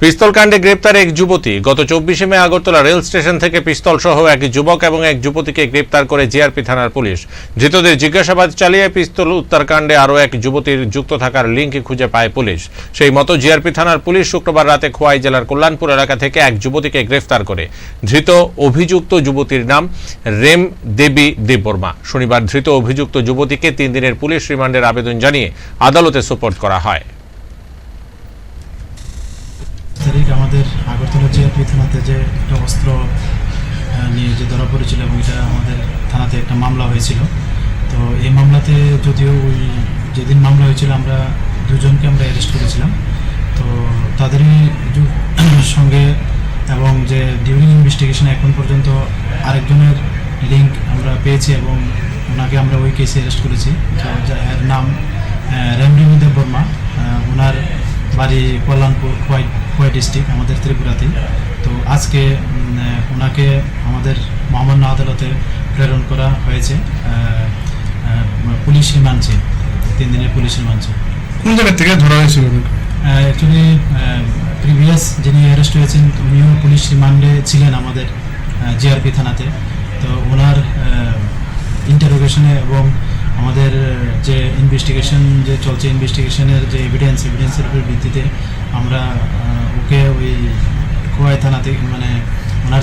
পিস্তল কাণ্ডে গ্রেপ্তার এক যুবতী। গত চব্বিশে মে আগরতলা রেল স্টেশন থেকে পিস্তল সহ এক যুবক এবং এক যুবতীকে গ্রেপ্তার করে জিআরপি থানার পুলিশ। ধৃতদের জিজ্ঞাসাবাদ চালিয়ে পিস্তল উত্তরকাণ্ডে আরও এক যুবতীর যুক্ত থাকার লিঙ্ক খুঁজে পায় পুলিশ। সেই মতো জিআরপি থানার পুলিশ শুক্রবার রাতে খোয়াই জেলার কল্যাণপুর এলাকা থেকে এক যুবতীকে গ্রেফতার করে। ধৃত অভিযুক্ত যুবতীর নাম রেম দেবী দেববর্মা। শনিবার ধৃত অভিযুক্ত যুবতীকে তিন দিনের পুলিশ রিমান্ডের আবেদন জানিয়ে আদালতে সোপর্দ করা হয়। আমাদের আগরতলা জিআরপি থানাতে যে একটা অস্ত্র নিয়ে যে ধরা পড়েছিল এবং এটা আমাদের থানাতে একটা মামলা হয়েছিল। তো এই মামলাতে যদিও ওই যেদিন মামলা হয়েছিল, আমরা দুজনকে আমরা অ্যারেস্ট করেছিলাম। তো তাদেরই সঙ্গে এবং যে ডিউরিং ইনভেস্টিগেশন এখন পর্যন্ত আরেকজনের লিঙ্ক আমরা পেয়েছি এবং ওনাকে আমরা ওই কেসে অ্যারেস্ট করেছি। এর নাম রেমডিমি দেব বর্মা ওনার বাড়ি কল্যাণপুর খোয়াই খোয়াই ডিস্ট্রিক্ট আমাদের ত্রিপুরাতেই। তো আজকে ওনাকে আমাদের মহামান্য আদালতে প্রেরণ করা হয়েছে পুলিশ রিমান্ডে তিন দিনের পুলিশ রিমান্ডে কোন জায়গা থেকে ধরা হয়েছিল? অ্যাকচুয়ালি প্রিভিয়াস যিনি অ্যারেস্ট হয়েছেন উনিও পুলিশ রিমান্ডে ছিলেন আমাদের জিআরপি থানাতে। তো ওনার ইন্টারোগেশনে এবং আমাদের যে ইনভেস্টিগেশন যে চলছে ইনভেস্টিগেশনের যে এভিডেন্স এভিডেন্সের উপর ভিত্তিতে আমরা ওকে ওই খোয়াই থেকে মানে